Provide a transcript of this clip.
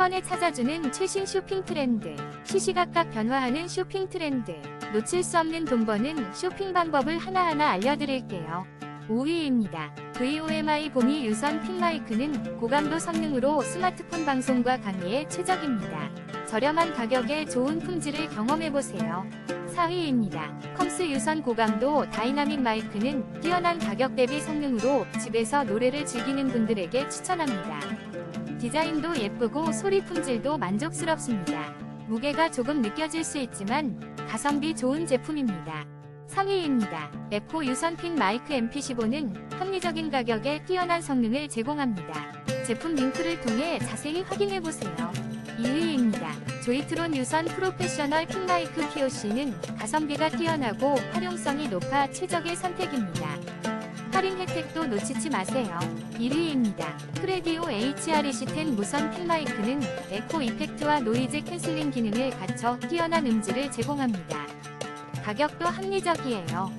번에 찾아주는 최신 쇼핑 트렌드. 시시각각 변화하는 쇼핑 트렌드. 놓칠 수 없는 돈 버는 쇼핑 방법을 하나하나 알려드릴게요. 5위입니다. VOMI 보미 유선 핀 마이크는 고감도 성능으로 스마트폰 방송과 강의에 최적입니다. 저렴한 가격에 좋은 품질을 경험해보세요. 4위입니다. 컴스 유선 고감도 다이나믹 마이크는 뛰어난 가격 대비 성능으로 집에서 노래를 즐기는 분들에게 추천합니다. 디자인도 예쁘고 소리 품질도 만족스럽습니다. 무게가 조금 느껴질 수 있지만 가성비 좋은 제품입니다. 3위입니다. 에코 유선핀 마이크 MP15는 합리적인 가격에 뛰어난 성능을 제공합니다. 제품 링크를 통해 자세히 확인해보세요. 2위입니다. 조이트론 유선 프로페셔널 핀마이크 POC는 가성비가 뛰어나고 활용성이 높아 최적의 선택입니다. 할인 혜택도 놓치지 마세요. 1위입니다. 크레디오 HREC10 무선 핀마이크는 에코 이펙트와 노이즈 캔슬링 기능을 갖춰 뛰어난 음질을 제공합니다. 가격도 합리적이에요.